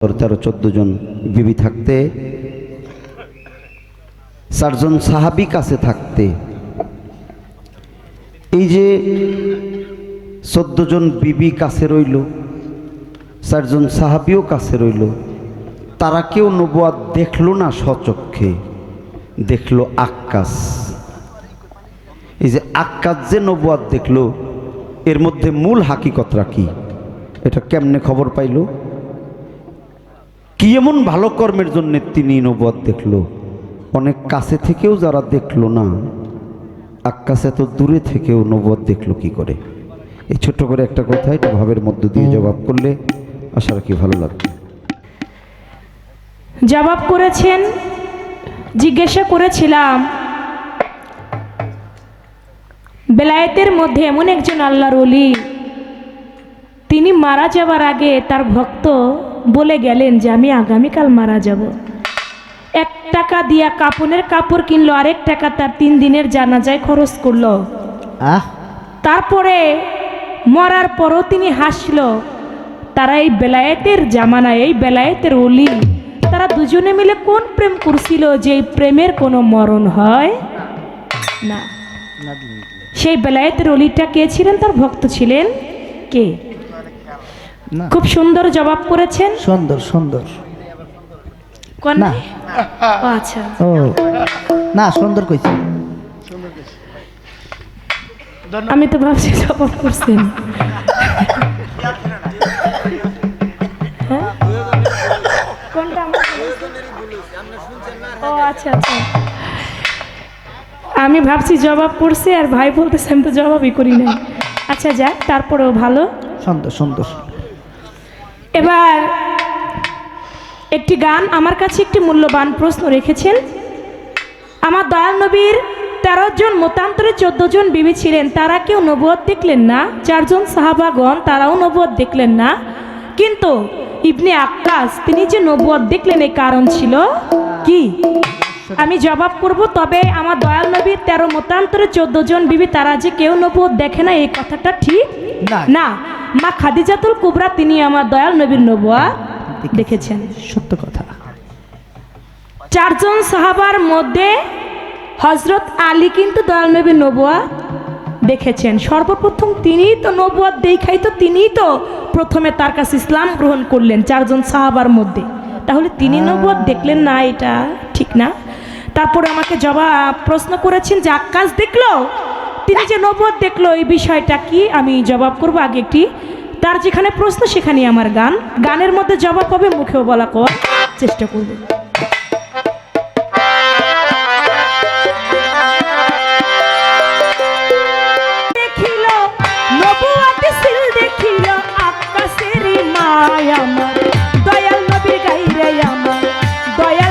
তেরো চোদ্দ জন বিবি থাকতে চারজন সাহাবি কাছে থাকতে। এই যে চোদ্দ জন বিবি কাছে রইল চারজন সাহাবিও কাছে রইল, তারা কেউ নবুয়াদ দেখল না সচক্ষে দেখল আক্কাস। এই যে আক্কাস যে নবুয়াদ দেখল, এর মধ্যে মূল হাকিকতরা কি? এটা কেমনে খবর পাইলো? কি এমন ভালো কর্মের জন্য তিনি নবদ দেখল? অনেক কাছে থেকেও যারা দেখল না আকাশে তো দূরে থেকেও নবদ দেখল কি করে? এই ছোট্ট করে একটা কথা এটা ভাবের মধ্য দিয়ে জবাব করলে আশা রাখি ভালো লাগবে। জবাব করেছেন জিজ্ঞাসা করেছিলাম বেলায়েতের মধ্যে এমন একজন আল্লাহর অলি তিনি মারা যাবার আগে তার ভক্ত বলে গেলেন যে আমি আগামীকাল মারা যাব। এক টাকা দিয়া কাপনের কাপড় কিনলো আরেক টাকা তার তিন দিনের জানাজায় খরচ করল। আহ। তারপরে মরার পরও তিনি হাসল তারা এই বেলায়েতের জামানায় এই বেলায়েতের অলি তারা দুজনে মিলে কোন প্রেম করছিল যে এই প্রেমের কোনো মরণ হয়? না। সেই বেলায়েতের অলিটা কে ছিলেন? তার ভক্ত ছিলেন কে? খুব সুন্দর জবাব করেছেন? সুন্দর সুন্দর। না। ও আচ্ছা। ও না সুন্দর কইছি। আমি তো ভাবছি জবাব করছেন। হ্যাঁ? ও আচ্ছা আচ্ছা। আমি ভাবছি জবাব করছে আর ভাই বলতেছে আমি তো জবাবই করি নাই। আচ্ছা যাক তারপরেও ভালো। সুন্দর সুন্দর। এবার একটি গান আমার কাছে একটি মূল্যবান প্রশ্ন রেখেছেন। আমার দয়াল নবীর তেরো জন, মতান্তরে চোদ্দ জন বিবি ছিলেন। তারা কেউ নবুয়ত দেখলেন না। চারজন সাহাবাগণ, তারাও নবুয়ত দেখলেন না। কিন্তু ইবনে আক্কাস তিনি যে নবুয়ত দেখলেন এই কারণ ছিল কি? আমি জবাব করব তবে আমার দয়াল নবীর তেরো মতান্তরে চোদ্দ জন বিবি তারা যে কেউ নবুয়ত দেখে না এই কথাটা ঠিক না। না। মা খাদিজাতুল কুবরা তিনি আমার দয়াল নবীর নবুয়া দেখেছেন। সত্য কথা। চারজন সাহাবার মধ্যে হজরত আলী কিন্তু দয়াল নবীর নবুয়া দেখেছেন। সর্বপ্রথম তিনিই তো নবুয়াদ দেখাই তো তিনিই তো প্রথমে তার কাছে ইসলাম গ্রহণ করলেন চারজন সাহাবার মধ্যে। তাহলে তিনি নবুয়াদ দেখলেন না এটা ঠিক না? তারপরে আমাকে জবাব প্রশ্ন করেছেন যে, আকাশ দেখল? তিনি যে নবুয়াদ দেখল, এই বিষয়টা কি? আমি জবাব করব আগে একটি। তার যেখানে প্রশ্ন, সেখানেই আমার গান। গানের মধ্যে জবাব পাবে, মুখেও বলা কর চেষ্টা করব। আমার। দয়াল নবীর গাইরে আমার। দয়াল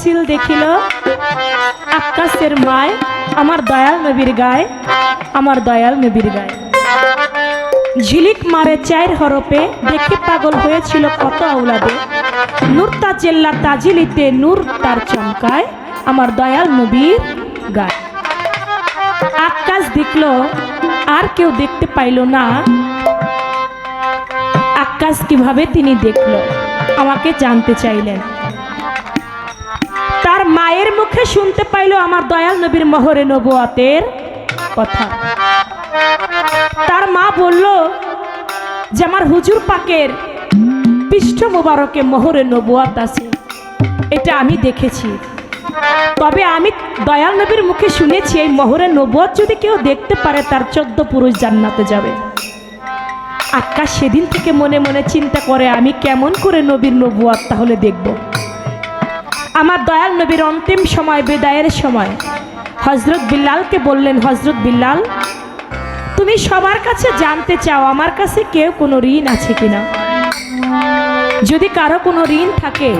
হয়েছিল দেখিল, আকাশের মায় আমার দয়াল নবীর গায়ে, আমার দয়াল নবীর গায়ে। ঝিলিক মারে চায়ের হরপে দেখে পাগল হয়েছিল কত আউলাদে নূর তাজেল্লা তাজিলিতে নূর তার চমকায়, আমার দয়াল নবীর গায়ে। আকাশ দেখল, আর কেউ দেখতে পাইল না। আকাশ কীভাবে তিনি দেখল, আমাকে জানতে চাইলেন। মায়ের মুখে শুনতে পাইল আমার দয়াল নবীর মহরে নবুয়াতের কথা। তার মা বলল, যে আমার হুজুর পাকের পৃষ্ঠ মোবারকে মোহরে নবুয়াত আছে, এটা আমি দেখেছি। তবে আমি দয়াল নবীর মুখে শুনেছি, এই মোহরে নবুয়াত যদি কেউ দেখতে পারে, তার চোদ্দ পুরুষ জান্নাতে যাবে। আকাশ সেদিন থেকে মনে মনে চিন্তা করে, আমি কেমন করে নবীর নবুয়াত তাহলে দেখব? আমার দয়াল নবীর অন্তিম সময়, বিদায়ের সময়। হজরত বিল্লালকে বললেন হজরত বিল্লাল, তুমি সবার কাছে জানতে চাও, আমার কাছে কেউ কোনো ঋণ আছে কিনা? যদি কারও কোনো ঋণ থাকে,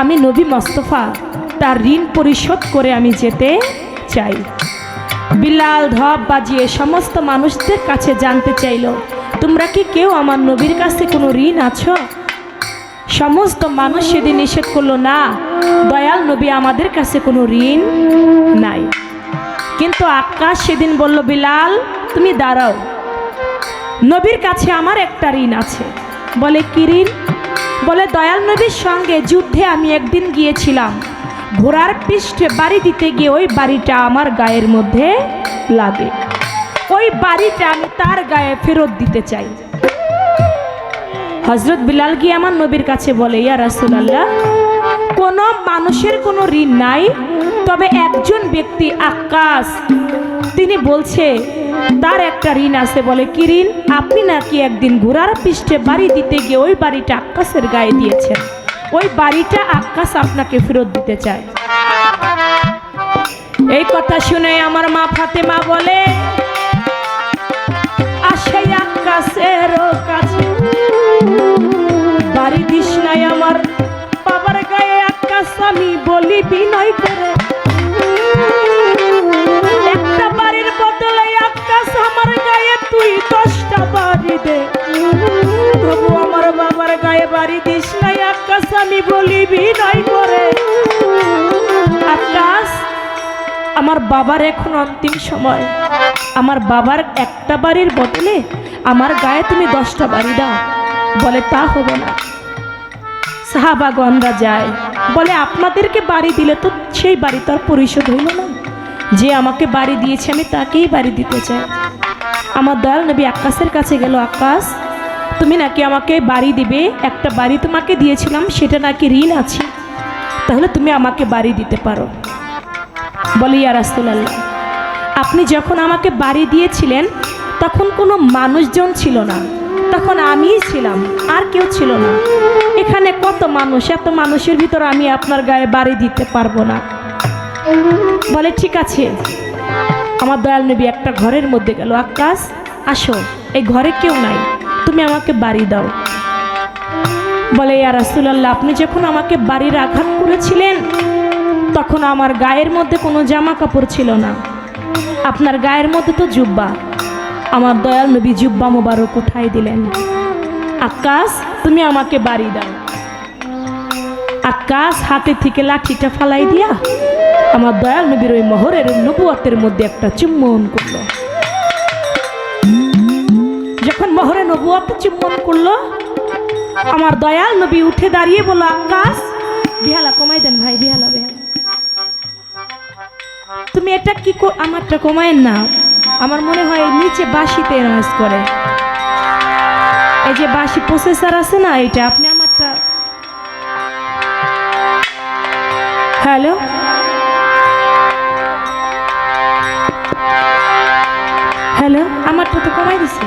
আমি নবী মস্তফা, তার ঋণ পরিশোধ করে আমি যেতে চাই। বিল্লাল ধপ বাজিয়ে সমস্ত মানুষদের কাছে জানতে চাইল, তোমরা কি কেউ আমার নবীর কাছে কোনো ঋণ আছো? সমস্ত মানুষ সেদিন নিষেধ করল, না, দয়াল নবী আমাদের কাছে কোনো ঋণ নাই। কিন্তু আকাশ সেদিন বলল, বিলাল, তুমি দাঁড়াও। নবীর কাছে আমার একটা ঋণ আছে। বলে, কি ঋণ? বলে, দয়াল নবীর সঙ্গে যুদ্ধে আমি একদিন গিয়েছিলাম। ঘোড়ার পৃষ্ঠে বাড়ি দিতে গিয়ে ওই বাড়িটা আমার গায়ের মধ্যে লাগে। ওই বাড়িটা আমি তার গায়ে ফেরত দিতে চাই। হজরত বিলাল গিয়ে আমার নবীর কাছে বলে, ইয়া রাসুলাল্লাহ, কোনো মানুষের কোনো ঋণ নাই, তবে একজন ব্যক্তি আকাশ। তিনি বলছে, তার একটা ঋণ আছে। বলে, কি ঋণ? আপনি নাকি একদিন ঘোড়ার পৃষ্ঠে বাড়ি দিতে গিয়ে ওই বাড়িটা আকাশের গায়ে দিয়েছেন। ওই বাড়িটা আকাশ আপনাকে ফেরত দিতে চায়। এই কথা শুনে আমার মা ফাতেমা বলে, আসে আকাশের কাছে। বাড়ি দিস নাই আমার। বাবার গায়ে আকাশ আমি বলি বিনয় করে। একটা বাড়ির বদলে আকাশ আমার গায়ে, তুই দশটা বাড়ি দে। তবু আমার বাবার গায়ে বাড়ি দিস নাই, আকাশ আমি বলি বিনয় করে। আকাশ, আমার বাবার এখন অন্তিম সময়। আমার বাবার একটা বাড়ির বদলে আমার গায়ে তুমি দশটা বাড়ি দাও। বলে তা হবে না। সাহাবাগনরা যায়। বলে, আপনাদেরকে বাড়ি দিলে তো সেই বাড়ি তো আর পরিশোধ হইল না। যে আমাকে বাড়ি দিয়েছে, আমি তাকেই বাড়ি দিতে চাই। আমার দয়াল নবী আকাশের কাছে গেল আকাশ তুমি নাকি আমাকে বাড়ি দিবে? একটা বাড়ি তোমাকে দিয়েছিলাম, সেটা নাকি ঋণ আছে? তাহলে তুমি আমাকে বাড়ি দিতে পারো। বলে, ইয়া রাসুলাল্লাহ, আপনি যখন আমাকে বাড়ি দিয়েছিলেন, তখন কোনো মানুষজন ছিল না। তখন আমিই ছিলাম, আর কেউ ছিল না। এখানে কত মানুষ, এত মানুষের ভিতর আমি আপনার গায়ে বাড়ি দিতে পারব না। বলে, ঠিক আছে। আমার দয়াল নবী একটা ঘরের মধ্যে গেল। আকাশ, আসো, এই ঘরে কেউ নাই, তুমি আমাকে বাড়ি দাও। বলে, ইয়া রাসুলাল্লাহ, আপনি যখন আমাকে বাড়ির আঘাত করেছিলেন, তখন আমার গায়ের মধ্যে কোনো জামা কাপড় ছিল না। আপনার গায়ের মধ্যে তো জুব্বা আমার দয়াল নবী জুব্বা মোবারক উঠাই দিলেন। আকাশ, তুমি আমাকে বাড়ি দাও। আকাশ, হাতে থেকে লাঠিটা ফালাই দিয়া আমার দয়াল নবীর ওই মোহরের নবুয়াতের মধ্যে একটা চুম্বন করল। যখন মোহরে নবুয়াতে চুম্বন করল, আমার দয়াল নবী উঠে দাঁড়িয়ে বলল, আকাশ, বিহালা কমাই দেন ভাই, বিহালা বিহালা। তুমি এটা কি আমারটা কমায়েন না। আমার মনে হয় নিচে বাঁশিতে নাচ করে। এই যে বাঁশি প্রসেসর আছে না এটা আপনি আমারটা হ্যালো হ্যালো আমারটা তো কমাই দিছে।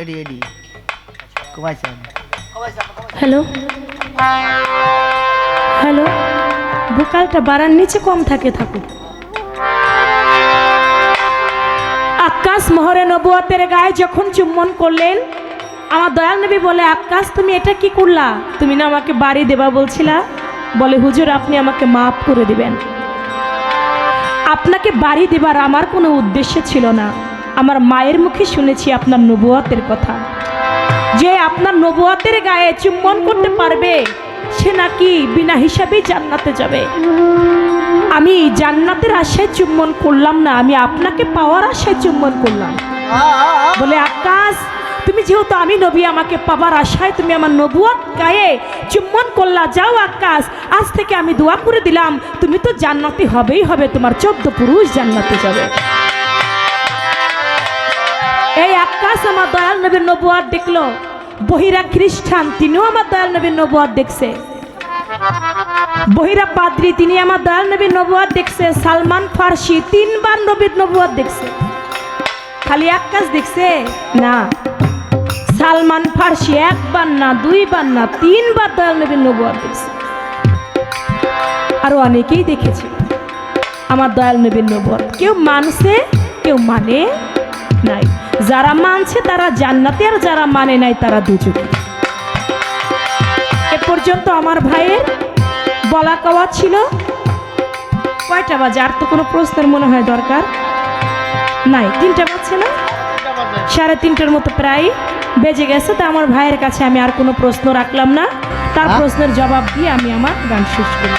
এডি এডি কমাইছে। হ্যালো হ্যালো ভোকালটা বাড়ার নিচে কম থাকে, থাকুক। আকাশ মোহরে নবুয়াতের গায়ে যখন চুম্বন করলেন, আমার দয়াল নবী বলে আকাশ তুমি এটা কি করলা? তুমি না আমাকে বাড়ি দেবা বলছিলা? বলে, হুজুর, আপনি আমাকে মাফ করে দিবেন। আপনাকে বাড়ি দেবার আমার কোনো উদ্দেশ্য ছিল না। আমার মায়ের মুখে শুনেছি আপনার নবুয়াতের কথা। যে আপনার নবুয়াতের গায়ে চুম্বন করতে পারবে সে নাকি বিনা হিসাবেই জান্নাতে যাবে? আমি জান্নাতের আশায় চুম্বন করলাম না, আমি আপনাকে পাওয়ার আশায় চুম্বন করলাম। বলে, আকাশ, তুমি যেহেতু আমি নবী, আমাকে পাবার আশায় তুমি আমার নবুয়াত গায়ে চুম্বন করলা। যাও আকাশ, আজ থেকে আমি দোয়া করে দিলাম, তুমি তো জান্নাতি হবেই হবে, তোমার চোদ্দ পুরুষ জান্নাতে যাবে। এই আকাশ আমার দয়াল নবীর নবুয়াত দেখল বহিরা খ্রিস্টান, তিনিও আমার দয়াল নবীর নবুয়াত দেখছে। বহিরা পাদ্রি তিনি আমার দয়াল নবীর নবুয়াত দেখছে। সালমান ফার্সি, তিনবার নবীর নবুয়াত দেখছে। খালি এক কাজ দেখছে? না। সালমান ফার্সি একবার না, দুইবার না, তিনবার দয়াল নবীর নবুয়াত দেখছে। আরও অনেকেই দেখেছে আমার দয়াল নবীর নবুয়াত কেউ মানছে, কেউ মানে নাই। যারা মানছে তারা জান্নাতে, আর যারা মানে নাই তারা দুজকে পর্যন্ত আমার ভাইয়ের বলা কওয়া ছিল। কয়টা বাজে? আর তো কোনো প্রশ্নের মনে হয় দরকার নাই। তিনটা বাজছে না? সাড়ে তিনটার মতো প্রায় বেজে গেছে তা আমার ভাইয়ের কাছে আমি আর কোনো প্রশ্ন রাখলাম না। তার হ্যাঁ? প্রশ্নের জবাব দিয়ে আমি আমার গান শেষ করি।